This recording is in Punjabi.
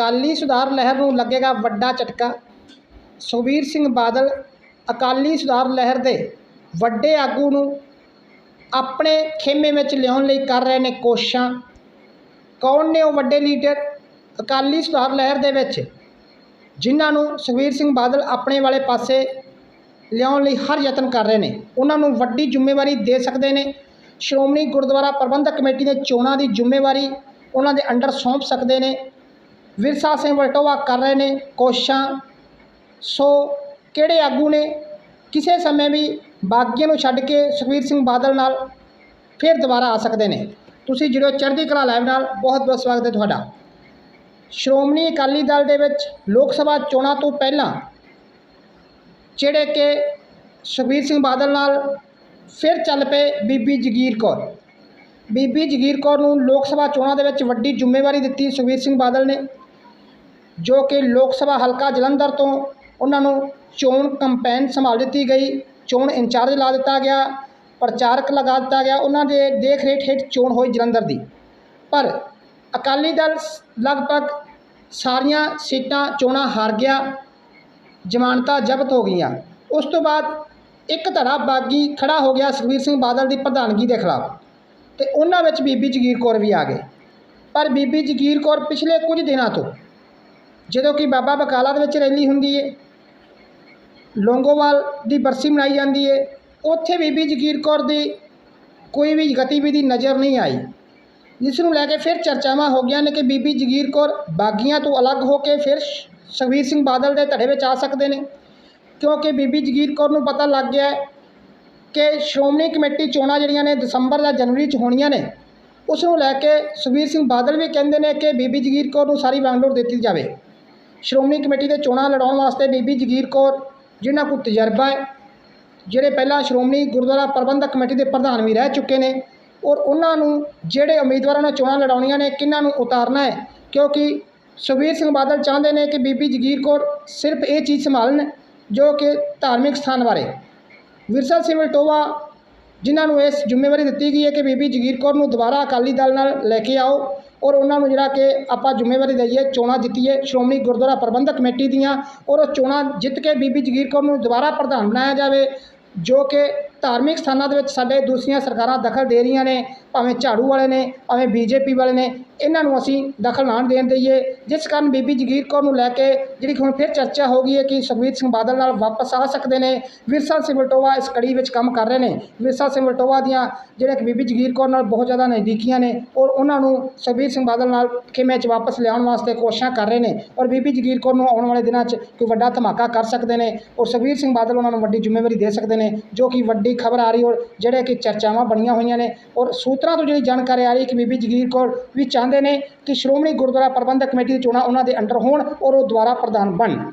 ਅਕਾਲੀ ਸੁਧਾਰ ਲਹਿਰ ਨੂੰ ਲੱਗੇਗਾ ਵੱਡਾ ਝਟਕਾ। ਸੁਖਬੀਰ ਸਿੰਘ ਬਾਦਲ ਅਕਾਲੀ ਸੁਧਾਰ ਲਹਿਰ ਦੇ ਵੱਡੇ ਆਗੂ ਨੂੰ ਆਪਣੇ ਖੇਮੇ ਵਿੱਚ ਲਿਆਉਣ ਲਈ ਕਰ ਰਹੇ ਨੇ ਕੋਸ਼ਿਸ਼ਾਂ। ਕੌਣ ਨੇ ਉਹ ਵੱਡੇ ਲੀਡਰ ਅਕਾਲੀ ਸੁਧਾਰ ਲਹਿਰ ਦੇ ਵਿੱਚ? ਜਿਨ੍ਹਾਂ ਨੂੰ ਸੁਖਬੀਰ ਸਿੰਘ ਬਾਦਲ ਆਪਣੇ ਵਾਲੇ ਪਾਸੇ ਲਿਆਉਣ ਲਈ ਹਰ ਯਤਨ ਕਰ ਰਹੇ ਨੇ। ਉਹਨਾਂ ਨੂੰ ਵੱਡੀ ਜ਼ਿੰਮੇਵਾਰੀ ਦੇ ਸਕਦੇ ਨੇ। ਸ਼੍ਰੋਮਣੀ ਗੁਰਦੁਆਰਾ ਪ੍ਰਬੰਧਕ ਕਮੇਟੀ ਦੇ ਚੋਣਾਂ ਦੀ ਜ਼ਿੰਮੇਵਾਰੀ ਉਹਨਾਂ ਦੇ ਅੰਡਰ ਸੌਂਪ ਸਕਦੇ ਨੇ। ਵਿਰਸਾ ਸਿੰਘ ਵਲਟੋਆ ਕਰ ਰਹੇ ਨੇ ਕੋਸ਼ਿਸ਼ਾਂ। ਸੋ ਕਿਹੜੇ ਆਗੂ ਨੇ? ਕਿਸੇ ਸਮੇਂ ਵੀ ਬਾਗੀਆਂ ਨੂੰ ਛੱਡ ਕੇ ਸੁਖਬੀਰ ਸਿੰਘ ਬਾਦਲ ਨਾਲ ਫਿਰ ਦੁਬਾਰਾ ਆ ਸਕਦੇ ਨੇ। ਤੁਸੀਂ ਜੁੜੋ ਚੜ੍ਹਦੀ ਕਲਾ ਲਾਈਵ ਨਾਲ। ਬਹੁਤ ਬਹੁਤ ਸਵਾਗਤ ਹੈ ਤੁਹਾਡਾ। ਸ਼੍ਰੋਮਣੀ ਅਕਾਲੀ ਦਲ ਦੇ ਵਿੱਚ ਲੋਕ ਸਭਾ ਚੋਣਾਂ ਤੋਂ ਪਹਿਲਾਂ ਜਿਹੜੇ ਕਿ ਸੁਖਬੀਰ ਸਿੰਘ ਬਾਦਲ ਨਾਲ ਫਿਰ ਚੱਲ ਪਏ ਬੀਬੀ ਜਗੀਰ ਕੌਰ। ਬੀਬੀ ਜਗੀਰ ਕੌਰ ਨੂੰ ਲੋਕ ਸਭਾ ਚੋਣਾਂ ਦੇ ਵਿੱਚ ਵੱਡੀ ਜ਼ਿੰਮੇਵਾਰੀ ਦਿੱਤੀ ਸੁਖਬੀਰ ਸਿੰਘ ਬਾਦਲ ਨੇ। ਜੋ ਕਿ ਲੋਕ ਸਭਾ ਹਲਕਾ ਜਲੰਧਰ ਤੋਂ ਉਹਨਾਂ ਨੂੰ ਚੋਣ ਕੰਪੇਨ ਸੰਭਾਲ ਦਿੱਤੀ ਗਈ। ਚੋਣ ਇੰਚਾਰਜ ਲਾ ਦਿੱਤਾ ਗਿਆ, ਪ੍ਰਚਾਰਕ ਲਗਾ ਦਿੱਤਾ ਗਿਆ, ਉਹਨਾਂ ਦੇ ਦੇਖ ਰੇਖ ਹੇਠ ਚੋਣ ਹੋਈ ਜਲੰਧਰ ਦੀ। ਪਰ ਅਕਾਲੀ ਦਲ ਸ- ਲਗਭਗ ਸਾਰੀਆਂ ਸੀਟਾਂ ਚੋਣਾਂ ਹਾਰ ਗਿਆ, ਜ਼ਮਾਨਤਾਂ ਜ਼ਬਤ ਹੋ ਗਈਆਂ। ਉਸ ਤੋਂ ਬਾਅਦ ਇੱਕ ਧੜਾ ਬਾਗੀ ਖੜਾ ਹੋ ਗਿਆ ਸੁਖਬੀਰ ਸਿੰਘ ਬਾਦਲ ਦੀ ਪ੍ਰਧਾਨਗੀ ਦੇ ਖਿਲਾਫ ਤੇ ਉਹਨਾਂ ਵਿੱਚ ਬੀਬੀ ਜਗੀਰ ਕੌਰ ਵੀ ਆ ਗਏ। ਪਰ ਬੀਬੀ ਜਗੀਰ ਕੌਰ ਪਿਛਲੇ ਕੁਝ ਦਿਨਾਂ ਤੋਂ ਜਦੋਂ ਕਿ ਬਾਬਾ ਬਕਾਲਾ ਦੇ ਵਿੱਚ ਰੈਲੀ ਹੁੰਦੀ ਹੈ ਲੋਂਗੋਵਾਲ ਦੀ ਬਰਸੀ ਮਨਾਈ ਜਾਂਦੀ ਹੈ ਉੱਥੇ ਬੀਬੀ ਜਗੀਰ ਕੌਰ ਦੀ ਕੋਈ ਵੀ ਗਤੀਵਿਧੀ ਨਜ਼ਰ ਨਹੀਂ ਆਈ ਜਿਸ ਨੂੰ ਲੈ ਕੇ ਫਿਰ ਚਰਚਾਵਾਂ ਹੋ ਗਈਆਂ ਨੇ ਕਿ ਬੀਬੀ ਜਗੀਰ ਕੌਰ ਬਾਗੀਆਂ ਤੋਂ ਅਲੱਗ ਹੋ ਕੇ ਫਿਰ ਸੁਖਬੀਰ ਸਿੰਘ ਬਾਦਲ ਦੇ ਧੜੇ ਵਿੱਚ ਆ ਸਕਦੇ ਨੇ, ਕਿਉਂਕਿ ਬੀਬੀ ਜਗੀਰ ਕੌਰ ਨੂੰ ਪਤਾ ਲੱਗ ਗਿਆ ਕਿ ਸ਼੍ਰੋਮਣੀ ਕਮੇਟੀ ਚੋਣਾਂ ਜਿਹੜੀਆਂ ਨੇ ਦਸੰਬਰ ਜਾਂ ਜਨਵਰੀ 'ਚ ਹੋਣੀਆਂ ਨੇ ਉਸ ਨੂੰ ਲੈ ਕੇ ਸੁਖਬੀਰ ਸਿੰਘ ਬਾਦਲ ਵੀ ਕਹਿੰਦੇ ਨੇ ਕਿ ਬੀਬੀ ਜਗੀਰ ਕੌਰ ਨੂੰ ਸਾਰੀ ਵਾਂਗਡੋਰ ਦਿੱਤੀ ਜਾਵੇ। ਸ਼੍ਰੋਮਣੀ ਕਮੇਟੀ ਦੇ ਚੋਣਾਂ ਲੜਾਉਣ ਵਾਸਤੇ ਬੀਬੀ ਜਗੀਰ ਕੌਰ, ਜਿਨ੍ਹਾਂ ਕੋਲ ਤਜਰਬਾ ਹੈ, ਜਿਹੜੇ ਪਹਿਲਾਂ ਸ਼੍ਰੋਮਣੀ ਗੁਰਦੁਆਰਾ ਪ੍ਰਬੰਧਕ ਕਮੇਟੀ ਦੇ ਪ੍ਰਧਾਨ ਵੀ ਰਹਿ ਚੁੱਕੇ ਨੇ, ਔਰ ਉਹਨਾਂ ਨੂੰ ਜਿਹੜੇ ਉਮੀਦਵਾਰਾਂ ਨੇ ਚੋਣਾਂ ਲੜਾਉਣੀਆਂ ਨੇ, ਕਿਹਨਾਂ ਨੂੰ ਉਤਾਰਨਾ ਹੈ? ਕਿਉਂਕਿ ਸੁਖਬੀਰ ਸਿੰਘ ਬਾਦਲ ਚਾਹੁੰਦੇ ਨੇ ਕਿ ਬੀਬੀ ਜਗੀਰ ਕੌਰ ਸਿਰਫ ਇਹ ਚੀਜ਼ ਸੰਭਾਲਣ, ਜੋ ਕਿ ਧਾਰਮਿਕ ਸਥਾਨ ਬਾਰੇ। ਵਿਰਸਾ ਸਿੰਘ ਵਲਟੋਵਾ, ਜਿਨ੍ਹਾਂ ਨੂੰ ਇਸ ਜ਼ਿੰਮੇਵਾਰੀ ਦਿੱਤੀ ਗਈ ਹੈ ਕਿ ਬੀਬੀ ਜਗੀਰ ਕੌਰ ਨੂੰ ਦੁਬਾਰਾ ਅਕਾਲੀ ਦਲ ਨਾਲ ਲੈ ਕੇ ਆਓ ਔਰ ਉਹਨਾਂ ਨੂੰ ਜਿਹੜਾ ਕਿ ਆਪਾਂ ਜ਼ਿੰਮੇਵਾਰੀ ਦਈਏ, ਚੋਣਾਂ ਜਿੱਤੀਏ, ਸ਼੍ਰੋਮਣੀ ਗੁਰਦੁਆਰਾ ਪ੍ਰਬੰਧਕ ਕਮੇਟੀ ਦੀਆਂ ਔਰ ਉਹ ਚੋਣਾਂ ਜਿੱਤ ਕੇ ਬੀਬੀ ਜਗੀਰ ਕੌਰ ਨੂੰ ਦੁਬਾਰਾ ਪ੍ਰਧਾਨ ਬਣਾਇਆ ਜਾਵੇ, ਜੋ ਕਿ ਧਾਰਮਿਕ ਸਥਾਨਾਂ ਦੇ ਵਿੱਚ ਸਾਡੇ ਦੂਸਰੀਆਂ ਸਰਕਾਰਾਂ ਦਖਲ ਦੇ ਰਹੀਆਂ ਨੇ। ਭਾਵੇਂ ਝਾੜੂ ਵਾਲੇ ਨੇ, ਭਾਵੇਂ ਬੀਜੇਪੀ ਵਾਲੇ ਨੇ, ਇਹਨਾਂ ਨੂੰ ਅਸੀਂ ਦਖਲ ਨਾ ਦੇਣ ਦਈਏ। ਜਿਸ ਕਾਰਨ ਬੀਬੀ ਜਗੀਰ ਕੌਰ ਨੂੰ ਲੈ ਕੇ ਜਿਹੜੀ ਹੁਣ ਫਿਰ ਚਰਚਾ ਹੋ ਗਈ ਹੈ ਕਿ ਸੁਖਬੀਰ ਸਿੰਘ ਬਾਦਲ ਨਾਲ ਵਾਪਸ ਆ ਸਕਦੇ ਨੇ। ਵਿਰਸਾ ਸਿੰਘ ਵਲਟੋਆ ਇਸ ਕੜੀ ਵਿੱਚ ਕੰਮ ਕਰ ਰਹੇ ਨੇ। ਵਿਰਸਾ ਸਿੰਘ ਵਲਟੋਆ ਦੀਆਂ ਜਿਹੜੇ ਕਿ ਬੀਬੀ ਜਗੀਰ ਕੌਰ ਨਾਲ ਬਹੁਤ ਜ਼ਿਆਦਾ ਨਜ਼ਦੀਕੀਆਂ ਨੇ ਔਰ ਉਹਨਾਂ ਨੂੰ ਸੁਖਬੀਰ ਸਿੰਘ ਬਾਦਲ ਨਾਲ ਕਿਵੇਂ 'ਚ ਵਾਪਸ ਲਿਆਉਣ ਵਾਸਤੇ ਕੋਸ਼ਿਸ਼ਾਂ ਕਰ ਰਹੇ ਨੇ। ਔਰ ਬੀਬੀ ਜਗੀਰ ਕੌਰ ਨੂੰ ਆਉਣ ਵਾਲੇ ਦਿਨਾਂ 'ਚ ਕੋਈ ਵੱਡਾ ਧਮਾਕਾ ਕਰ ਸਕਦੇ ਨੇ ਔਰ ਸੁਖਬੀਰ ਸਿੰਘ ਬਾਦਲ ਉਹਨਾਂ ਨੂੰ ਵੱਡੀ ਜ਼ਿੰਮੇਵਾਰੀ ਦੇ ਸਕਦੇ ਨੇ, ਜੋ ਕਿ ਵੱਡੀ ਖਬਰ ਆ ਰਹੀ ਔਰ ਜਿਹੜੇ ਕਿ ਚਰਚਾਵਾਂ ਬਣੀਆਂ ਹੋਈਆਂ ਨੇ ਔਰ ਸੂਤਰਾਂ ਤੋਂ ਜਿਹੜੀ ਜਾਣਕਾਰੀ ਆ ਰਹੀ ਕਿ ਬੀਬੀ ਜਗੀਰ ਕੌਰ ਵੀ ਚਾਹੁੰਦੇ ਨੇ ਕਿ ਸ਼੍ਰੋਮਣੀ ਗੁਰਦੁਆਰਾ ਪ੍ਰਬੰਧਕ ਕਮੇਟੀ ਦੀ ਚੋਣਾਂ ਉਹਨਾਂ ਦੇ ਅੰਡਰ ਹੋਣ ਔਰ ਉਹ ਦੁਬਾਰਾ ਪ੍ਰਧਾਨ ਬਣਨ